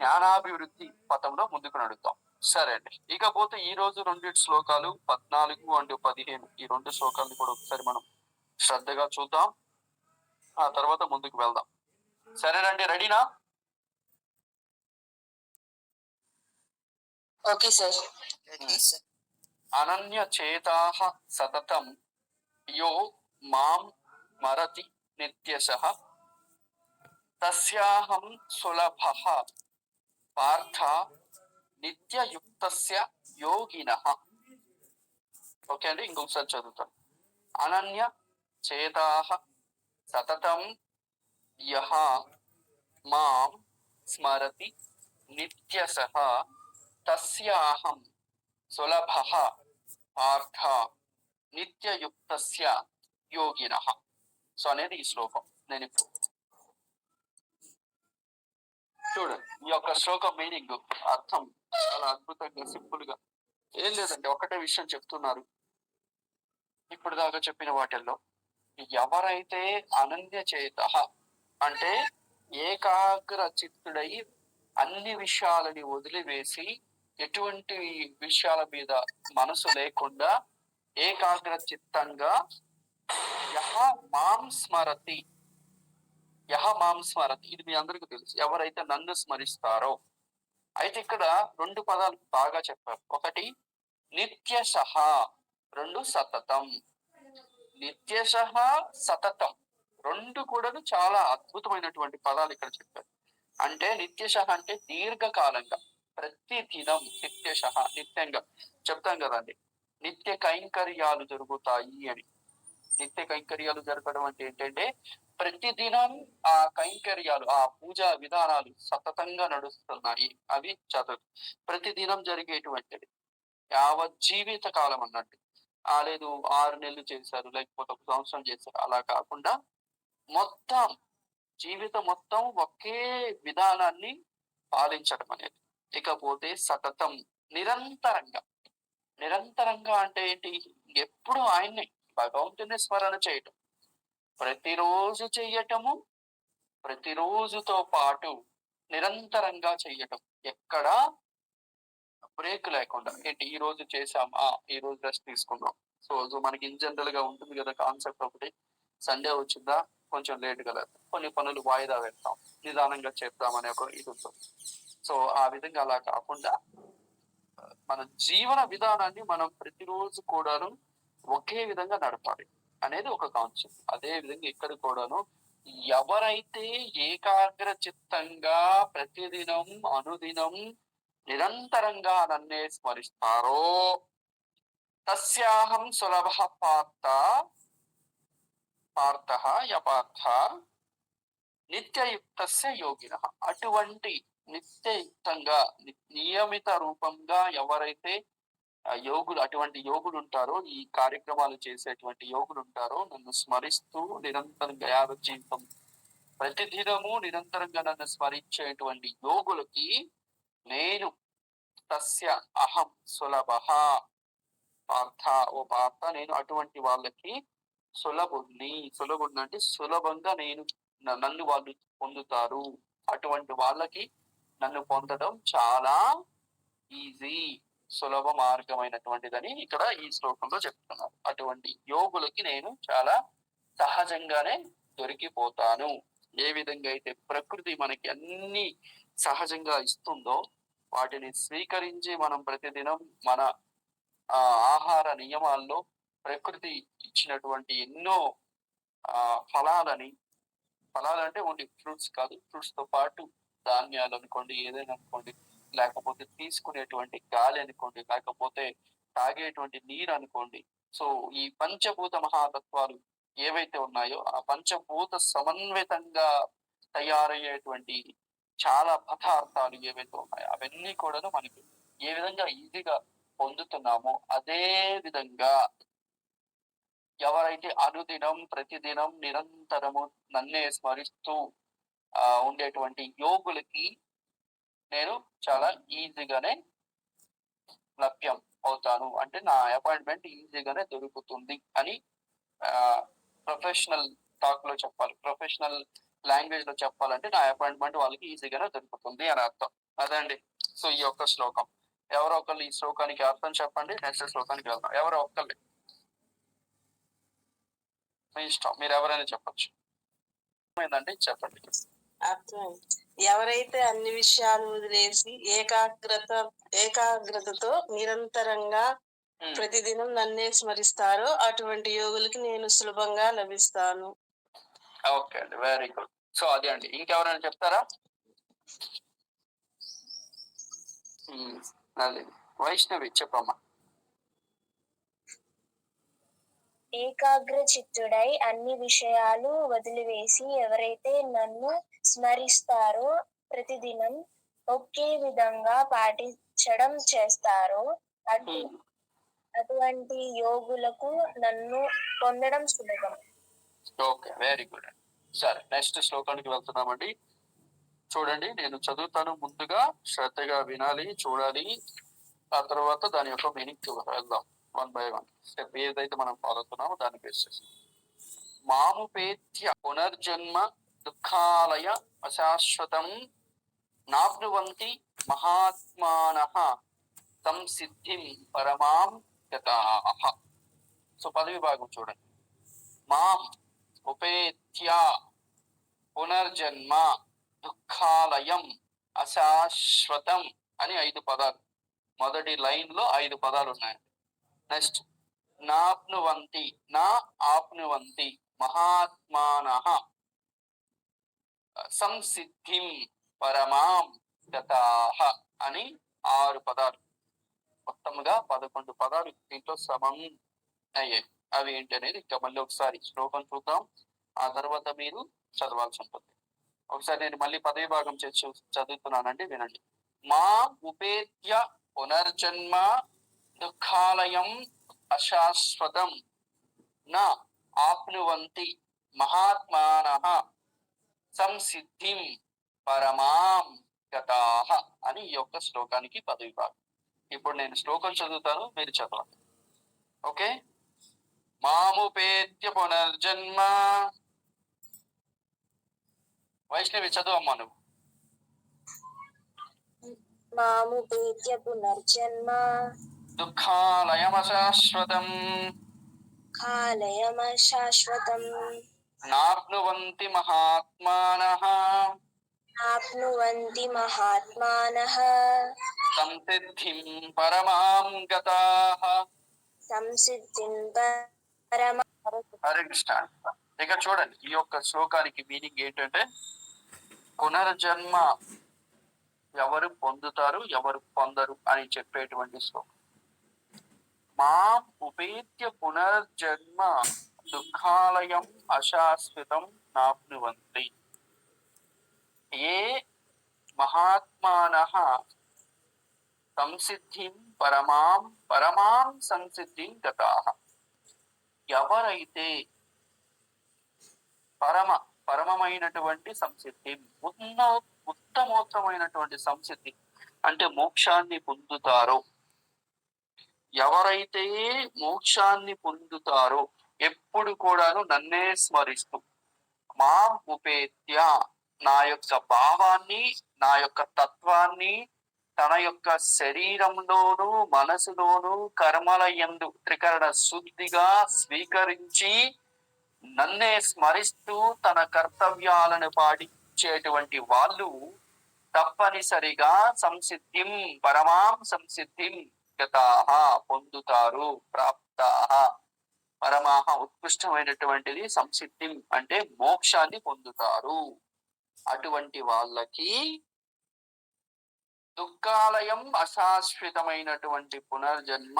జ్ఞానాభివృద్ధి పథంలో ముందుకు నడుద్దాం. సరే అండి. ఇకపోతే ఈ రోజు రెండు శ్లోకాలు పద్నాలుగు అండ్ పదిహేను. ఈ రెండు శ్లోకాలను కూడా ఒకసారి మనం శ్రద్ధగా చూద్దాం. ఆ తర్వాత ముందుకు వెళ్దాం. సరేనండి రెడీనా? Okay sir. అనన్య చేతాహ సతతం యో మాం మరతి నిత్యశః తస్యాహం సులభః పార్థ నిత్యయుక్తస్య యోగినః ఓకే అండి ఇంకొకసారి చదువుతాను అనన్య చేతాహ సతతం యహ మాం స్మరతి నిత్యశః తస్యాహం సులభః పార్థ నిత్యయుక్తస్య యోగిన సో అనేది ఈ శ్లోకం నేను ఇప్పుడు చూడు ఈ యొక్క శ్లోక మీనింగ్ అర్థం చాలా అద్భుతంగా సింపుల్గా ఏం లేదండి ఒకటే విషయం చెప్తున్నారు. ఇప్పుడు దాకా చెప్పిన వాటిల్లో ఎవరైతే అనన్య చేత అంటే ఏకాగ్ర చిత్తుడై అన్ని విషయాలని వదిలివేసి ఎటువంటి విషయాల మీద మనసు లేకుండా ఏకాగ్ర చిత్తంగా యహ మాం స్మరతి యహ మాం స్మరతి ఇది మీ అందరికీ తెలుసు. ఎవరైతే నన్ను స్మరిస్తారో. అయితే ఇక్కడ రెండు పదాలు బాగా చెప్పారు. ఒకటి నిత్యశః. రెండు సతతం. నిత్యశః సతతం. రెండు కూడా చాలా అద్భుతమైనటువంటి పదాలు ఇక్కడ చెప్పారు. అంటే నిత్యశ అంటే దీర్ఘకాలంగా ప్రతి దినం నిత్యశ నిత్యంగా. చెప్తాం కదండి. నిత్య కైంకర్యాలు జరుగుతాయి అని. నిత్య కైంకర్యాలు జరగడం అంటే ఏంటంటే ప్రతి దినం ఆ కైంకర్యాలు ఆ పూజా విధానాలు సతతంగా నడుస్తున్నాయి. అవి చదువు. ప్రతి దినం జరిగేటువంటిది. యావత్ జీవిత కాలం అన్నట్టు. ఆ లేదు ఆరు నెలలు చేశారు లేకపోతే ఒక సంవత్సరం చేశారు. అలా కాకుండా మొత్తం జీవితం మొత్తం ఒకే విధానాన్ని పాలించడం అనేది. ఇకపోతే సతతం నిరంతరంగా. నిరంతరంగా అంటే ఏంటి? ఎప్పుడు ఆయన్ని భగవంతుని స్మరణ చేయటం. ప్రతిరోజు చెయ్యటము ప్రతిరోజుతో పాటు నిరంతరంగా చెయ్యటం. ఎక్కడా బ్రేక్ లేకుండా. ఏంటి? ఈ రోజు చేసాం ఆ ఈ రోజు రెస్ట్ తీసుకుందాం. సో సో మనకి ఇన్ జనరల్గా ఉంటుంది కదా కాన్సెప్ట్ ఒకటి. సండే వచ్చిందా? కొంచెం లేట్ కదా. లేదు కొన్ని పనులు వాయిదా వేస్తాం నిదానంగా చేద్దాం అనే ఒక ఇది ఉంటుంది. సో ఆ విధంగా అలా కాకుండా మన జీవన విధానాన్ని మనం ప్రతిరోజు కూడాను ఒకే విధంగా నడపాలి. అనేది ఒక కాన్సెప్ట్. అదే విధంగా ఇక్కడ కూడాను ఎవరైతే ఏకాగ్ర చిత్తంగా ప్రతిదినం అనుదినం నిరంతరంగా నన్నే స్మరిస్తారో తస్యాహం సులభ పార్థ పార్థ యపార్థ నిత్యయుక్తస్య యోగిన. అటువంటి నిత్యయుక్తంగా ని- నియమిత రూపంగా ఎవరైతే యోగులు అటువంటి యోగులు ఉంటారో ఈ కార్యక్రమాలు చేసేటువంటి యోగులు ఉంటారో నన్ను స్మరిస్తూ నిరంతరంగా యావ జీవితం ప్రతిదినము నిరంతరంగా నన్ను స్మరించేటువంటి యోగులకి నేను తస్య అహం సులభ పార్థ. ఓ పార్థ నేను అటువంటి వాళ్ళకి సులభుణ్ణి. సులభుణ్ణి అంటే సులభంగా నేను నన్ను వాళ్ళు పొందుతారు. అటువంటి వాళ్ళకి నన్ను పొందడం చాలా ఈజీ. సులభ మార్గమైనటువంటిదని ఇక్కడ ఈ శ్లోకంలో చెప్తున్నారు. అటువంటి యోగులకి నేను చాలా సహజంగానే దొరికిపోతాను. ఏ విధంగా అయితే ప్రకృతి మనకి అన్ని సహజంగా ఇస్తుందో వాటిని స్వీకరించి మనం ప్రతిదినం మన ఆహార నియమాల్లో ప్రకృతి ఇచ్చినటువంటి ఎన్నో ఫలాలని ఫలాలంటే ఓన్లీ ఫ్రూట్స్ కాదు ఫ్రూట్స్తో పాటు ధాన్యాలు అనుకోండి ఏదైనా అనుకోండి లేకపోతే తీసుకునేటువంటి గాలి అనుకోండి లేకపోతే తాగేటువంటి నీరు అనుకోండి. సో ఈ పంచభూత మహాతత్వాలు ఏవైతే ఉన్నాయో ఆ పంచభూత సమన్వితంగా తయారయ్యేటువంటి చాలా పదార్థాలు ఏవైతే ఉన్నాయో అవన్నీ కూడా మనకి ఏ విధంగా ఈజీగా పొందుతున్నామో అదే విధంగా ఎవరైతే అనుదినం ప్రతిదినం నిరంతరము నన్నే స్మరిస్తూ ఆ ఉండేటువంటి యోగులకి నేను చాలా ఈజీగానే లభ్యం అవుతాను. అంటే నా అపాయింట్మెంట్ ఈజీగానే దొరుకుతుంది అని ప్రొఫెషనల్ టాక్లో చెప్పాలి. ప్రొఫెషనల్ లాంగ్వేజ్లో చెప్పాలంటే నా అపాయింట్మెంట్ వాళ్ళకి ఈజీగానే దొరుకుతుంది అని అర్థం. అదండి. సో ఈ యొక్క శ్లోకం. ఎవరో ఒకళ్ళు ఈ శ్లోకానికి అర్థం చెప్పండి నెక్స్ట్ శ్లోకానికి వెళ్దాం. ఎవరో ఒక్కళ్ళు. మీ ఇష్టం. మీరు ఎవరైనా చెప్పచ్చు. ఏంటంటే చెప్పండి. అర్థం ఎవరైతే అన్ని విషయాలు వదిలేసి ఏకాగ్రత ఏకాగ్రతతో నిరంతరంగా ప్రతిదినం నన్నే స్మరిస్తారో అటువంటి యోగులకి నేను సులభంగా లభిస్తాను. ఓకే అండి. వెరీ గుడ్ సో అదే అండి. ఇంకెవరైనా చెప్తారా? అది వైష్ణవి చెప్పమ్మా. ఏకాగ్ర చిత్తుడై అన్ని విషయాలు వదిలివేసి ఎవరైతే నన్ను స్మరిస్తారో. ప్రతిదినం ఒకే విధంగా పాటించడం చేస్తారో. అటు అటువంటి యోగులకు నన్ను పొందడం సులభం. ఓకే. Very good. సరే నెక్స్ట్ శ్లోకానికి వెళ్తున్నామండి. చూడండి నేను చదువుతాను ముందుగా శ్రద్ధగా వినాలి చూడాలి. ఆ తర్వాత దాని యొక్క మీనింగ్ వెళ్దాం. One by one. స్టెప్ ఏదైతే మనం ఫాలో అవుతున్నామో దాన్ని బేస్ చేసి మాముపేత్య పునర్జన్మ దుఃఖాలయ అశాశ్వతం నాప్నువంతి మహాత్మాన సంసిద్ధిం పరమాం గత సో పదవి భాగం చూడండి. మాం ఉపేత్య పునర్జన్మ దుఃఖాలయం అశాశ్వతం అని ఐదు పదాలు. మొదటి లైన్లో ఐదు పదాలు ఉన్నాయి నెక్స్ట్ నాప్నువంతి నా ఆప్నువంతి మహాత్మాన సంసిద్ధిం పరమాం గతాహ అని ఆరు పదాలు. మొత్తంగా పదకొండు పదాలు. దీంట్లో సమం అయ్యాయి అవి ఏంటి అనేది ఇంకా మళ్ళీ ఒకసారి శ్లోకం చూద్దాం. ఆ తర్వాత మీరు చదవాల్సి ఉంటుంది. ఒకసారి నేను మళ్ళీ పదవి భాగం చేసి చదువుతున్నానండి వినండి. మా ఉపేత్య పునర్జన్మ దుఃఖాలయం అశాశ్వతం. నా ఆప్నువంతి మహాత్మాన సంసిద్ధిం పరమాం గతాహ అని ఈ యొక్క శ్లోకానికి పదవి భాగం. ఇప్పుడు నేను శ్లోకం చదువుతాను మీరు చదవండి. ఓకే? మాముపేత్య పునర్జన్మ. వైష్ణవి చదువమ్మా నువ్వు. మాము పేత్య పునర్జన్మ. దుఃఖాలయమశాశ్వతం. కాలయమ శాశ్వతం నాప్నువంతి మహాత్మానః ఆప్నువంతి మహాత్మానః సంసిద్ధిం పరమాం గతాః సంసిద్ధిం పరమ హరే కృష్ణ ఇక చూడండి ఈ యొక్క శ్లోకానికి మీనింగ్ ఏంటంటే పునర్జన్మ ఎవరు పొందుతారు ఎవరు పొందరు అని చెప్పేటువంటి శ్లోకం. మా ఉపేత్య పునర్జన్మ దుఃఖాలయం అశాశ్వతం నాప్నువంతి ఏ మహాత్మాన సంసిద్ధిం పరమాం పరమాం సంసిద్ధిం గతా ఎవరైతే పరమ పరమమైనటువంటి సంసిద్ధి ఉన్నో ఉత్తమోత్తమైనటువంటి సంసిద్ధి అంటే మోక్షాన్ని పొందుతారో। ఎవరైతే మోక్షాన్ని పొందుతారో ఎప్పుడు కూడాను నన్నే స్మరిస్తూ మా ఉపేత్య నా యొక్క భావాన్ని నా యొక్క తత్వాన్ని తన యొక్క శరీరంలోను మనసులోను కర్మల ఎందు త్రికరణ శుద్ధిగా స్వీకరించి నన్నే స్మరిస్తూ తన కర్తవ్యాలను పాటించేటువంటి వాళ్ళు తప్పనిసరిగా సంసిద్ధిం పరమాం సంసిద్ధిం గతాహ పొందుతారు ప్రాప్తాహ పరమాహ ఉత్కృష్టమైనటువంటిది సంసిద్ధిం అంటే మోక్షాన్ని పొందుతారు. అటువంటి వాళ్ళకి దుఃఖాలయం అశాశ్వతమైనటువంటి పునర్జన్మ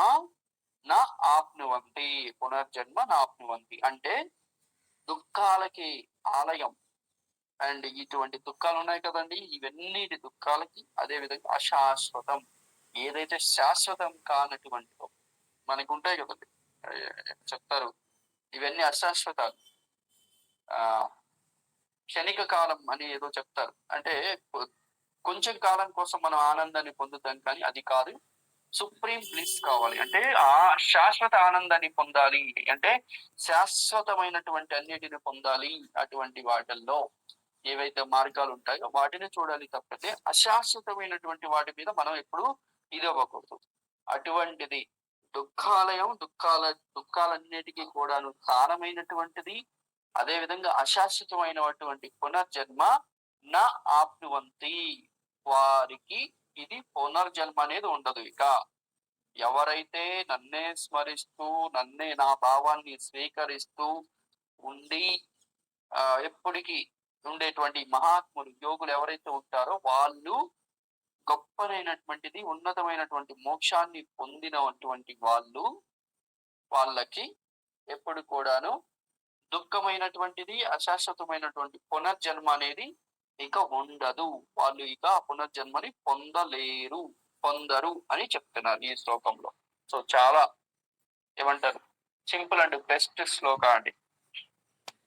నా ఆప్నువంతి. పునర్జన్మ నా ఆప్నువంతి అంటే దుఃఖాలకి ఆలయం. అండ్ ఇటువంటి దుఃఖాలు ఉన్నాయి కదండి. ఇవన్నిటి దుఃఖాలకి అదే విధంగా అశాశ్వతం. ఏదైతే శాశ్వతం కానటువంటిదో మనకు ఉంటాయి కదండి. చెప్తారు ఇవన్నీ అశాశ్వతాలు. ఆ క్షణిక కాలం అని ఏదో చెప్తారు. అంటే కొంచెం కాలం కోసం మనం ఆనందాన్ని పొందుతాం కానీ అది కాదు. సుప్రీం ప్లీజ్ కావాలి. అంటే ఆ శాశ్వత ఆనందాన్ని పొందాలి. అంటే శాశ్వతమైనటువంటి అన్నిటిని పొందాలి అటువంటి వాటిల్లో ఏవైతే మార్గాలు ఉంటాయో వాటిని చూడాలి తప్పితే అశాశ్వతమైనటువంటి వాటి మీద మనం ఎప్పుడు ఇది అవ్వకూడదు అటువంటిది దుఃఖాలయం దుఃఖాల దుఃఖాలన్నిటికీ కూడాను సారమైనటువంటిది అదే విధంగా అశాశ్వతమైనటువంటి పునర్జన్మ నా ఆప్నువంతి. వారికి ఇది పునర్జన్మ అనేది ఉండదు ఇక. ఎవరైతే నన్నే స్మరిస్తూ నన్నే నా భావాన్ని స్వీకరిస్తూ ఉండి ఎప్పటికీ ఉండేటువంటి మహాత్ములు యోగులు ఎవరైతే ఉంటారో వాళ్ళు గొప్పనైనటువంటిది ఉన్నతమైనటువంటి మోక్షాన్ని పొందినటువంటి వాళ్ళు వాళ్ళకి ఎప్పుడు కూడాను దుఃఖమైనటువంటిది అశాశ్వతమైనటువంటి పునర్జన్మ అనేది ఇక ఉండదు. వాళ్ళు ఇక ఆ పునర్జన్మని పొందలేరు పొందరు అని చెప్తున్నారు ఈ శ్లోకంలో. సో చాలా ఏమంటారు? సింపుల్ అండ్ బెస్ట్ శ్లోక అండి.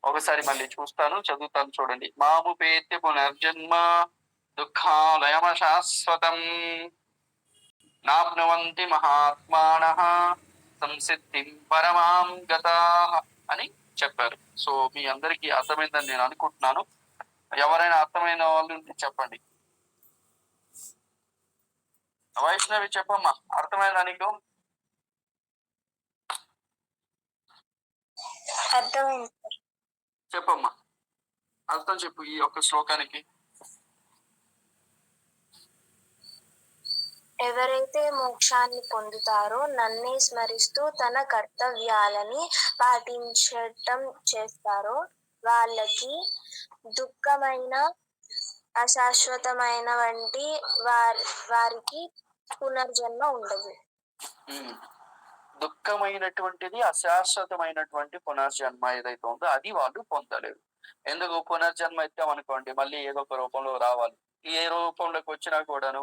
ఒకసారి మళ్ళీ చూస్తాను చదువుతాను చూడండి. మాము పేత్య పునర్జన్మ దుఃఖాలయమ శాశ్వతం నాప్నువంతి మహాత్మాన సంసిద్ధిం పరమాం గతా అని చెప్పారు. సో మీ అందరికీ అర్థమైందని నేను అనుకుంటున్నాను. ఎవరైనా అర్థమైన వాళ్ళు ఉంటే చెప్పండి. వైష్ణవి చెప్పమ్మా అర్థమైందా నీకు? అర్థమైంది. చెప్పమ్మా. అర్థం చెప్పు ఈ యొక్క శ్లోకానికి. ఎవరైతే మోక్షాన్ని పొందుతారో నన్నే స్మరిస్తూ తన కర్తవ్యాలని పాటించటం చేస్తారో వాళ్ళకి దుఃఖమైన అశాశ్వతమైన వంటి వారి వారికి పునర్జన్మ ఉండదు. దుఃఖమైనటువంటిది అశాశ్వతమైనటువంటి పునర్జన్మ ఏదైతే ఉందో అది వాళ్ళు పొందలేరు. ఎందుకు పునర్జన్మ అనుకోండి మళ్ళీ ఏదో ఒక రూపంలో రావాలి. ఏ రూపంలోకి వచ్చినా కూడాను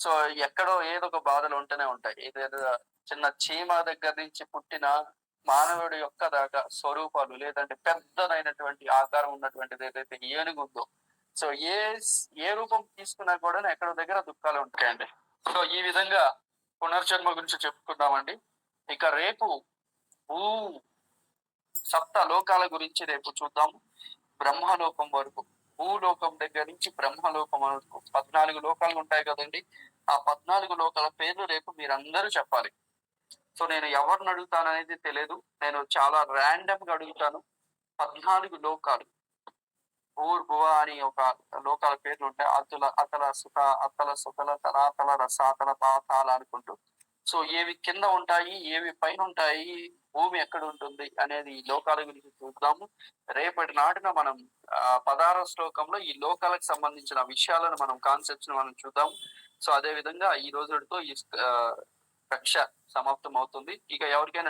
సో ఎక్కడో ఏదో ఒక బాధలు ఉంటూనే ఉంటాయి. ఏదైతే చిన్న చీమ దగ్గర నుంచి పుట్టిన మానవుడి యొక్క దాకా స్వరూపాలు లేదంటే పెద్దదైనటువంటి ఆకారం ఉన్నటువంటిది ఏదైతే ఏనుగు ఉందో సో ఏ ఏ రూపం తీసుకున్నా కూడా ఎక్కడో దగ్గర దుఃఖాలు ఉంటాయండి సో ఈ విధంగా పునర్జన్మ గురించి చెప్పుకుందామండి. ఇక రేపు భూ సప్త లోకాల గురించి రేపు చూద్దాం బ్రహ్మలోకం వరకు భూలోకం దగ్గర నుంచి బ్రహ్మలోకం వరకు పద్నాలుగు లోకాలు ఉంటాయి కదండి. ఆ పద్నాలుగు లోకాల పేర్లు రేపు మీరందరూ చెప్పాలి. సో నేను ఎవరిని అడుగుతాననేది తెలియదు నేను చాలా ర్యాండమ్గా అడుగుతాను. పద్నాలుగు లోకాలు. ఊర్ భువ అని ఒక లోకాల పేర్లు ఉంటాయి. అతుల అతల సుఖ అతల సుతల తలాతల రసాతల పాతాల అనుకుంటూ. సో ఏవి కింద ఉంటాయి ఏవి పైన ఉంటాయి భూమి ఎక్కడ ఉంటుంది అనేది ఈ లోకాల గురించి చూద్దాము. రేపటి నాటిన మనం ఆ పదార శ్లోకంలో ఈ లోకాలకు సంబంధించిన విషయాలను మనం కాన్సెప్ట్స్ మనం చూద్దాం సో అదే విధంగా ఈ రోజుతో ఈ కక్ష సమాప్తం అవుతుంది ఇక ఎవరికైనా